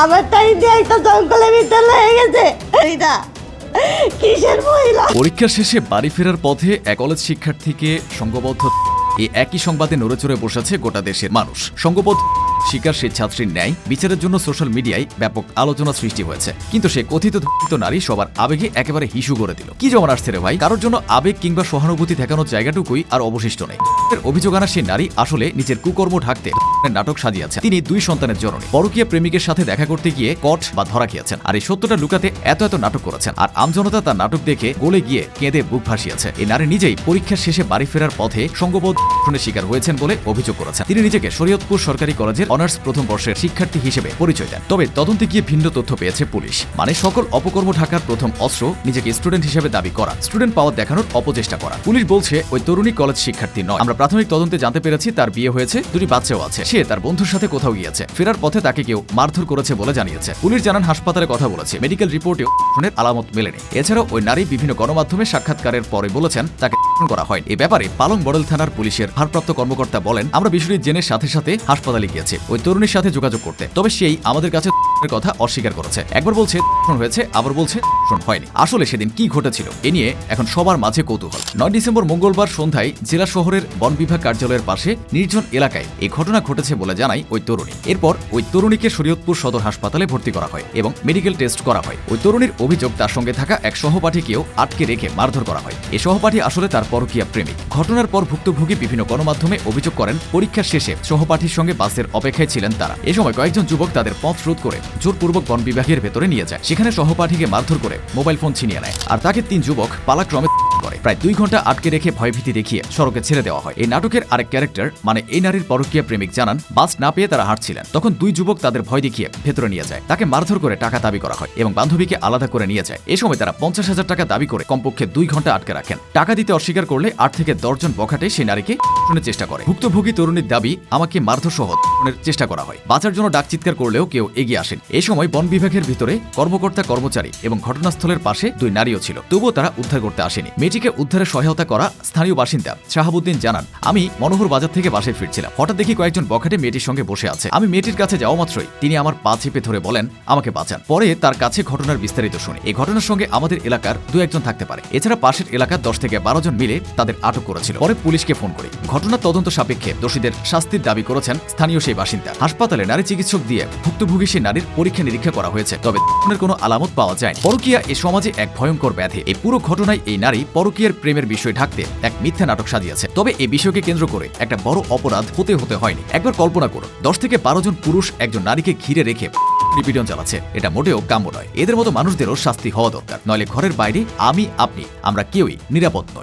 আমার তাই দিয়ে একটা জঙ্গলে ভিতরে লেগে গেছে। এটা কিসের মহিলা? পরীক্ষা শেষে বাড়ি ফেরার পথে এক কলেজ শিক্ষার্থীকে সংঘবদ্ধ এই একই সংবাদে নড়েচড়ে বসেছে গোটা দেশের মানুষ। সংঘবদ্ধ শিকার সেই ছাত্রীর ন্যায় বিচারের জন্য সোশ্যাল মিডিয়ায় ব্যাপক আলোচনা সৃষ্টি হয়েছে। কিন্তু সে কথিত ধর্ষিত নারী সবার আবেগে একেবারে হিসু করে দিল। কি যেমন আসছে রে ভাই? কারোর জন্য আবেগ কিংবা সহানুভূতি দেখানোর জায়গাটুকুই আর অবশিষ্ট নেই। অভিযোগ আনা সেই নারী আসলে নিজের কুকর্ম ঢাকতে নাটক সাজিয়েছে তিনি দুই সন্তানের জননী। পরকীয় প্রেমিকের সাথে দেখা করতে গিয়ে কট বা ধরা খেয়েছেন। আর এই সত্যটা লুকাতে এত এত নাটক করেছেন। আর আমজনতা তার নাটক দেখে গলে গিয়ে কেঁদে বুক ভাসিয়েছে। এই নারী নিজেই পরীক্ষার শেষে বাড়ি ফেরার পথে সঙ্গবোধ শিকার হয়েছেন বলে অভিযোগ করেছেন। তিনি নিজেকে শরীয়তপুর সরকারি কলেজের অনার্স প্রথম বর্ষের শিক্ষার্থী হিসেবে পরিচয় দেন। তবে তদন্তে গিয়ে ভিন্ন তথ্য পেয়েছে পুলিশ। মানে সকল অপকর্ম ঢাকার প্রথম অস্ত্র নিজেকে স্টুডেন্ট হিসেবে দাবি করা, স্টুডেন্ট পাওয়ার দেখানোর অপচেষ্টা করা। পুলিশ বলছে, ওই তরুণী কলেজ শিক্ষার্থী নয়। আমরা প্রাথমিক তদন্তে জানতে পেরেছি, তার বিয়ে হয়েছে, দুটি বাচ্চাও আছে। সে তার বন্ধুর সাথে কোথাও গিয়েছে। ফেরার পথে তাকে কেউ মারধর করেছে বলে জানিয়েছে। পুলিশ জানান, হাসপাতালে কথা বলেছে। মেডিকেল রিপোর্টেও আলামত মেলেনি। এছাড়াও ওই নারী বিভিন্ন গণমাধ্যমে সাক্ষাৎকারের পরে বলেছেন, তাকে করা হয় এ ব্যাপারে পালং মডেল থানার পুলিশের ভারপ্রাপ্ত কর্মকর্তা বলেন, আমরা বিষয়টি জেনে সাথে সাথে হাসপাতালে গিয়েছি। ওই তরুণীর সাথে যোগাযোগ করতে। তবে সেই আমাদের কাছে কথা অস্বীকার করেছে। একবার বলছে হয়েছে আবার বলছে হয়নি আসলে সেদিন কি ঘটেছিল, এ নিয়ে এখন সবার মাঝে কৌতূহল। নয় ডিসেম্বর মঙ্গলবার সন্ধ্যায় জেলা শহরের বন বিভাগ কার্যালয়ের পাশে নির্জন এলাকায় এই ঘটনা ঘটেছে বলে জানায় ওই তরুণী। এরপর ওই তরুণীকে শরীয়তপুর সদর হাসপাতালে ভর্তি করা হয় এবং মেডিকেল টেস্ট করা হয়। ওই তরুণীর অভিযোগ তার সঙ্গে থাকা এক সহপাঠীকেও আটকে রেখে মারধর করা হয়। এই সহপাঠী আসলে তার পরকীয়া প্রেমিক। ঘটনার পর ভুক্তভোগী বিভিন্ন গণমাধ্যমে অভিযোগ করেন, পরীক্ষার শেষে সহপাঠীর সঙ্গে বাসের অপেক্ষায় ছিলেন তারা। এ সময় কয়েকজন যুবক তাদের পথ রোধ করে জোরপূর্বক বন বিভাগের ভেতরে নিয়ে যায়। সেখানে সহপাঠীকে মারধর করে মোবাইল ফোন ছিনিয়ে নেয়। আর তাকে তিন যুবক পালাক্রমে করে। প্রায় দুই ঘণ্টা আটকে রেখে ভয়ভীতি দেখিয়ে সড়কে ছেড়ে দেওয়া হয়। এই নাটকের আরেক ক্যারেক্টার মানে এই নারীর পরকীয়া প্রেমিক জানান, বাস না পেয়ে তারা হাঁটছিলেন। তখন দুই যুবক তাদের ভয় দেখিয়ে ভেতরে নিয়ে যায়। তাকে মারধর করে টাকা দাবি করা হয় এবং বান্ধবীকে আলাদা করে নিয়ে যায়। এ সময় তারা পঞ্চাশ হাজার টাকা দাবি করে কমপক্ষে দুই ঘণ্টা আটকে রাখেন। টাকা দিতে অস্বীকার করলে আট থেকে দশজন বখাটে সেই নারীকে ধর্ষণের চেষ্টা করে। ভুক্তভোগী তরুণীর দাবি, আমাকে মারধর সহ চেষ্টা করা হয়। বাঁচার জন্য ডাক চিৎকার করলেও কেউ এগিয়ে আসেন। এ সময় বন বিভাগের ভিতরে কর্মকর্তা কর্মচারী এবং ঘটনাস্থলের পাশে দুই নারীও ছিল। তবুও তারা উদ্ধার করতে আসেনি। মেয়েটিকে উদ্ধারে সহায়তা করা স্থানীয় বাসিন্দা শাহাবুদ্দিন জানান, আমি মনোহর বাজার থেকে বাসায় ফিরছিলাম। হঠাৎ দেখি কয়েকজন বখাটে মেয়েটির সঙ্গে বসে আছে। আমি মেয়েটির কাছে যাওয়া মাত্রই তিনি আমার পা চেপে ধরে বলেন, আমাকে বাঁচান। পরে তার কাছে ঘটনার বিস্তারিত শুনি। এই ঘটনার সঙ্গে আমাদের এলাকার দু একজন থাকতে পারে। এছাড়া পাশের এলাকার দশ থেকে বারো জন মিলে তাদের আটক করেছিল। পরে পুলিশকে ফোন করি। ঘটনার তদন্ত সাপেক্ষে দোষীদের শাস্তির দাবি করেছেন স্থানীয় সেই বাসিন্দা। হাসপাতালে নারী চিকিৎসক দিয়ে ভুক্তভোগী সেই নারীর পরীক্ষা নিরীক্ষা করা হয়েছে, তবে কোনো আলামত পাওয়া যায় পরকীয়া এ সমাজে এক ভয়ঙ্কর ব্যাধি। এই পুরো ঘটনায় এই নারী পরকীয়ার প্রেমের বিষয় ঢাকতে এক মিথ্যা নাটক সাজিয়েছে। তবে এই বিষয়কে কেন্দ্র করে একটা বড় অপরাধ হতে হতে হয়নি। একবার কল্পনা করো দশ থেকে বারো জন পুরুষ একজন নারীকে ঘিরে রেখে নিপীড়ন চালাচ্ছে। এটা মোটেও কাম্য নয়। এদের মতো মানুষদেরও শাস্তি হওয়া দরকার। নইলে ঘরের বাইরে আমি, আপনি, আমরা কেউই নিরাপদ নই।